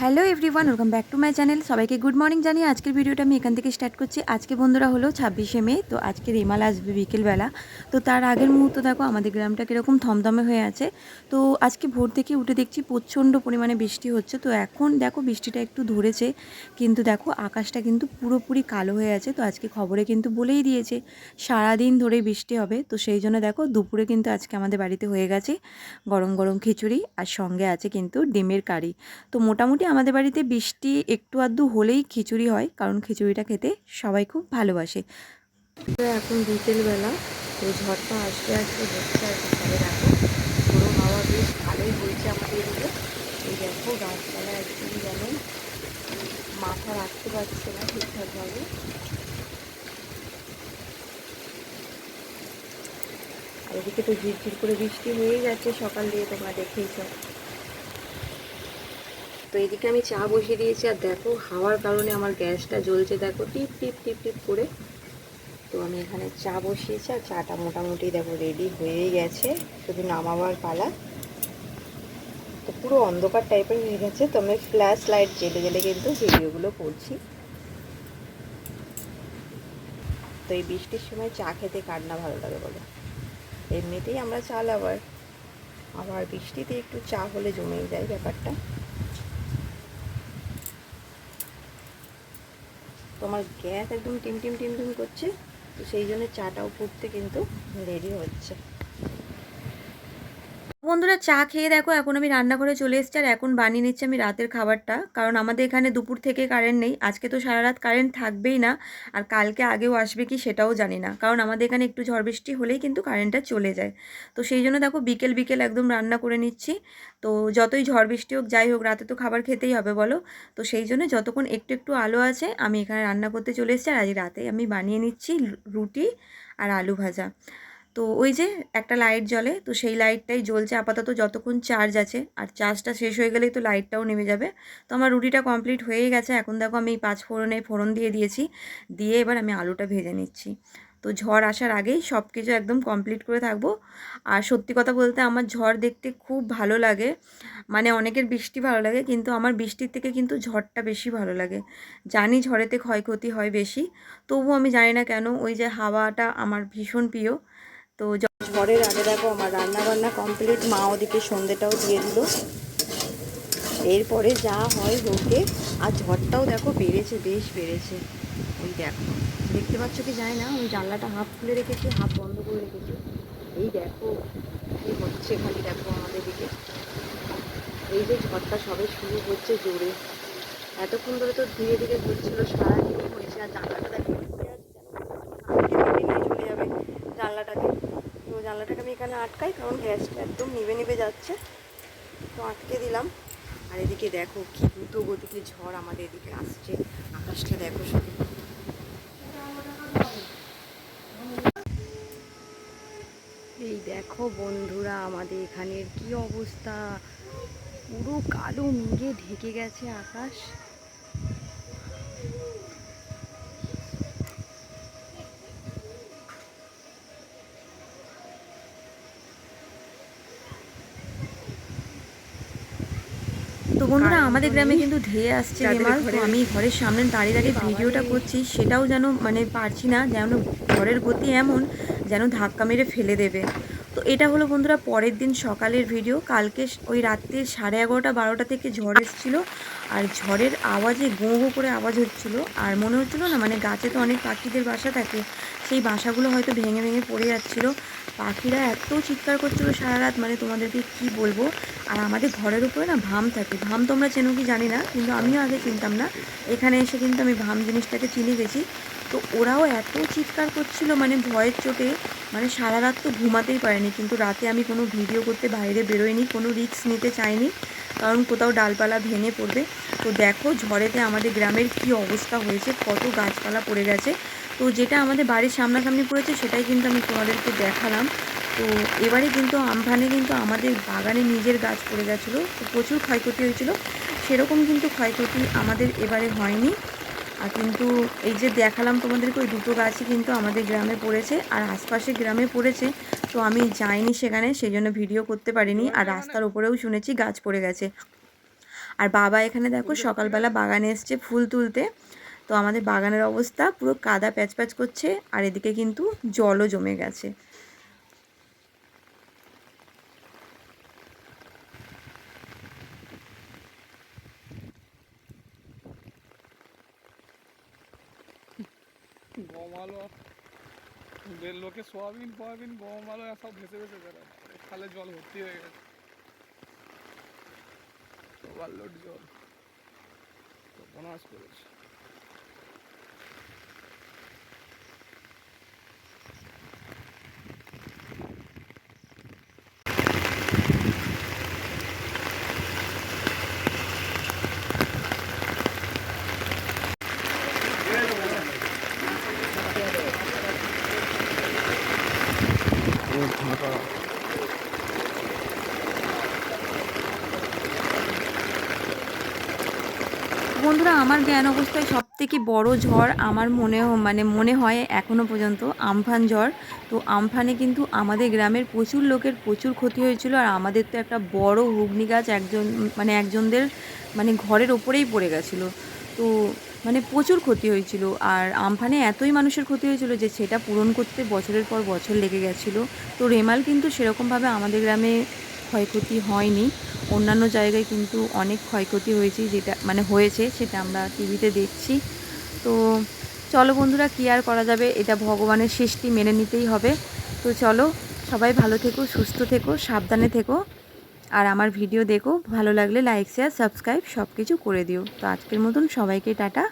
Hello everyone welcome back to my channel সবাইকে good morning জানিয়ে আজকের ভিডিওটা আমি এখান থেকে স্টার্ট করছি। আজকে বন্ধুরা হলো ছাব্বিশে মে, তো আজকে রেমাল আসবে বিকেলবেলা। তো তার আগের মুহূর্ত দেখো, আমাদের গ্রামটা কীরকম থমথমে হয়ে আছে। তো আজকে ভোর থেকে উঠে দেখছি প্রচণ্ড পরিমাণে বৃষ্টি হচ্ছে। তো এখন দেখো বৃষ্টিটা একটু ধরেছে, কিন্তু দেখো আকাশটা কিন্তু পুরোপুরি কালো হয়ে আছে। তো আজকে খবরে কিন্তু বলেই দিয়েছে, সারাদিন ধরেই বৃষ্টি হবে। তো সেই জন্য দেখো দুপুরে কিন্তু আজকে আমাদের বাড়িতে হয়ে গেছে গরম গরম খিচুড়ি, আর সঙ্গে আছে কিন্তু ডিমের কারি। তো মোটামুটি আমাদের বাড়িতে বৃষ্টি একটু আধটু হলেই খিচুড়ি হয়, কারণ খিচুড়িটা খেতে সবাই খুব ভালোবাসে। এখন বিকেলবেলা, তো ঝড়টা আসবে আসবে আর কি সবাই দেখো পুরো হাওয়া বেশ ভালোই হয়েছে আমাদের এদিকে। এই দেখো, গাছপালা একদম যেমন মাথা রাখতে পারছে না ঠিকঠাকভাবে। আর এদিকে তো ঝিরঝির করে বৃষ্টি হয়েই যাচ্ছে সকাল দিয়ে তোমরা দেখেইছ তো এদিকে আমি চা বসিয়ে দিয়েছি আর দেখো, হাওয়ার কারণে আমার গ্যাসটা জ্বলছে, দেখো, টিপ টিপ টিপ টিপ করে। তো আমি এখানে চা বসিয়েছি আর চাটা মোটামুটি দেখো রেডি হয়েই গেছে, শুধু নামাবার পালা। তো পুরো অন্ধকার টাইপের হয়ে গেছে, তো আমি ফ্ল্যাশ লাইট জেলে জেলে কিন্তু ভিডিওগুলো করছি। তো এই বৃষ্টির সময় চা খেতে কার না ভালো লাগে বলো? এমনিতেই আমরা চা লাভার। আবার বৃষ্টিতে একটু চা হলে জমেই যায় ব্যাপারটা। তোমার গ্যাস একদম টিম টিম টিম টিম করছে, তো সেই জন্য চাটাও ফুটতে কিন্তু রেডি হচ্ছে। বন্ধুরা চা খেয়ে দেখো, এখন আমি রান্নাঘরে চলে এসেছি, আর এখন বানিয়ে নিচ্ছি আমি রাতের খাবারটা। কারণ আমাদের এখানে দুপুর থেকে কারেন্ট নেই, আজকে তো সারা রাত কারেন্ট থাকবেই না, আর কালকে আগেও আসবে কি সেটাও জানি না। কারণ আমাদের এখানে একটু ঝড় বৃষ্টি হলেই কিন্তু কারেন্টটা চলে যায়। তো সেই জন্য দেখো, বিকেল বিকেল একদম রান্না করে নিচ্ছি। তো যতই ঝড় বৃষ্টি হোক, যাই হোক, রাতে তো খাবার খেতেই হবে বলো। তো সেই জন্য যতক্ষণ একটু একটু আলো আছে, আমি এখানে রান্না করতে চলে এসেছি, আর আজ রাতে আমি বানিয়ে নিচ্ছি রুটি আর আলু ভাজা। তো ওই যে একটা লাইট জ্বলে, তো সেই লাইটটাই জ্বলছে। আপাতত যতক্ষণ চার্জ আছে, আর চার্জটা শেষ হয়ে গেলেই তো লাইটটাও নেমে যাবে। তো আমার রুটিটা কমপ্লিট হয়েই গেছে। এখন দেখো আমি পাঁচ ফোড়নে ফোড়ন দিয়ে দিয়েছি। দিয়ে এবার আমি আলুটা ভেজে নিচ্ছি। তো ঝড় আসার আগেই সব কিছু একদম কমপ্লিট করে থাকব। আর সত্যি কথা বলতে আমার ঝড় দেখতে খুব ভালো লাগে। মানে অনেকের বৃষ্টি ভালো লাগে, কিন্তু আমার বৃষ্টির থেকে কিন্তু ঝড়টা বেশি ভালো লাগে। জানি ঝড়েতে ক্ষয়ক্ষতি হয় বেশি তবু আমি জানি না কেন, ওই যে হাওয়াটা আমার ভীষণ প্রিয়। তো ঝড়ের আগে দেখো আমার রান্না বান্না কমপ্লিট মা ওদিকে সন্ধেটাও দিয়ে দিল। এরপরে যা হয় হোকে, আর ঝড়টাও দেখো বেড়েছে, বেশ বেড়েছে। ওই দেখো, দেখতে পাচ্ছ কি যায় না? ওই জানলাটা হাফ খুলে রেখেছি, হাফ বন্ধ করে রেখেছি। এই দেখো, কি হচ্ছে খালি দেখো আমাদের দিকে। এই যে ঝড়টা সবে শুরু হচ্ছে জোরে। এতক্ষণ ধরে তো ধীরে ধীরে হচ্ছিল সারাদিন হয়েছে, আর জানলাটা দেখো খুলে আছে চলে যাবে জানলাটাকে তো জানলাটাকে আমি এখানে আটকাই, কারণ গ্যাসটা একদম নিভে নিভে যাচ্ছে। তো আটকে দিলাম। আর এদিকে দেখো কি দ্রুত গতিতে ঝড় আমাদের এদিকে আসছে। আকাশটা দেখো শুধু। এই দেখো বন্ধুরা, আমাদের এখানের কি অবস্থা? পুরো কালো মেঘে ঢেকে গেছে আকাশ। বন্ধুরা আমাদের গ্রামে কিন্তু ধেয়ে আসছে এবার তো আমি ঘরের সামনে দাঁড়িয়ে দাঁড়িয়ে ভিডিওটা করছি সেটাও যেন মানে পারছি না যেন ঘরের গতি এমন যেন ধাক্কা মেরে ফেলে দেবে। তো এটা হলো বন্ধুরা পরের দিন সকালের ভিডিও কালকে ওই রাত্রে সাড়ে এগারোটা, বারোটা থেকে ঝড় এসেছিল। আর ঝড়ের আওয়াজে গো গো করে আওয়াজ হচ্ছিল। আর মনে হচ্ছিল না মানে গাছে তো অনেক পাখিদের বাসা থাকে, সেই বাসাগুলো হয়তো ভেঙে ভেঙে পড়ে যাচ্ছিল। পাখিরা এত চিৎকার করছিল সারা রাত মানে তোমাদেরকে কি বলব? আর আমাদের ঘরের উপরে না ভাম থাকে। ভাম তোমরা চেনো কি জানি না, কিন্তু আমিও আগে চিনতাম না। এখানে এসে কিন্তু আমি ভাম জিনিসটাকে চিনে গেছি। তো ওরাও এত চিৎকার করছিল মানে ভয়ের চোটে মানে সারা রাত তো ঘুমাতেই পারেনি। কিন্তু রাতে আমি কোনো ভিডিও করতে বাইরে বেরোয়নি, কোনো রিস্ক নিতে চাইনি, কারণ কোথাও ডালপালা ভেঙে পড়বে। তো দেখো ঝড়েতে আমাদের গ্রামের কি অবস্থা হয়েছে, কত গাছপালা পড়ে গেছে। তো যেটা আমাদের বাড়ির সামনাসামনি পড়েছে, সেটাই কিন্তু আমি তোমাদেরকে দেখালাম। তো এবারে কিন্তু আমফানে কিন্তু আমাদের বাগানে নিজের গাছ পড়ে গেছিল, তো প্রচুর ক্ষয়ক্ষতি হয়েছিল। সেরকম কিন্তু ক্ষয়ক্ষতি আমাদের এবারে হয়নি। কিন্তু এই যে দেখালাম তোমাদেরকে, ওই দুটো গাছই কিন্তু আমাদের গ্রামে পড়েছে আর আশপাশে গ্রামে পড়েছে, তো আমি যাইনি সেখানে সেই জন্য ভিডিও করতে পারিনি আর রাস্তার উপরেও শুনেছি গাছ পড়ে গেছে। আর বাবা এখানে দেখো সকালবেলা বাগানে এসছে ফুল তুলতে, তো আমাদের বাগানের অবস্থা পুরো কাদা প্যাচ প্যাচ করছে আর এদিকে কিন্তু জলও জমে গেছে। গম আলো বে- লোকে সোয়াবিন, ফোয়াবিন গম আলো সব ভেসে ভেসে বেড়ায়। খালে জল ভর্তি হয়ে গেছে। ওভারলোড জল। বনাস করেছে। বন্ধুরা, আমার জ্ঞান অবস্থায় সব থেকে বড় ঝড় আমার মনে মানে মনে হয় এখনও পর্যন্ত আমফান ঝড়। তো আমফানে কিন্তু আমাদের গ্রামের প্রচুর লোকের প্রচুর ক্ষতি হয়েছিল আর আমাদের তো একটা বড় হুগনি গাছ একজন মানে একজনদের মানে ঘরের ওপরেই পড়ে গেছিল। তো মানে প্রচুর ক্ষতি হয়েছিল আর আমফানে এতই মানুষের ক্ষতি হয়েছিল যে সেটা পূরণ করতে বছরের পর বছর লেগে গেছিল। তো রেমাল কিন্তু সেরকমভাবে আমাদের গ্রামে ক্ষয়ক্ষতি হয়নি। অন্যান্য জায়গায় কিন্তু অনেক ক্ষয়ক্ষতি হয়েছে, যেটা মানে হয়েছে, সেটা আমরা টিভিতে দেখছি। তো চলো বন্ধুরা, কী আর করা যাবে? এটা ভগবানের সৃষ্টি মেনে নিতেই হবে। তো চলো, সবাই ভালো থেকো, সুস্থ থেকো, সাবধানে থেকো। আর আমার ভিডিও দেখো, ভালো লাগলে লাইক শেয়ার সাবস্ক্রাইব সব কিছু করে দিও। তো আজকের মতন সবাইকে টাটা।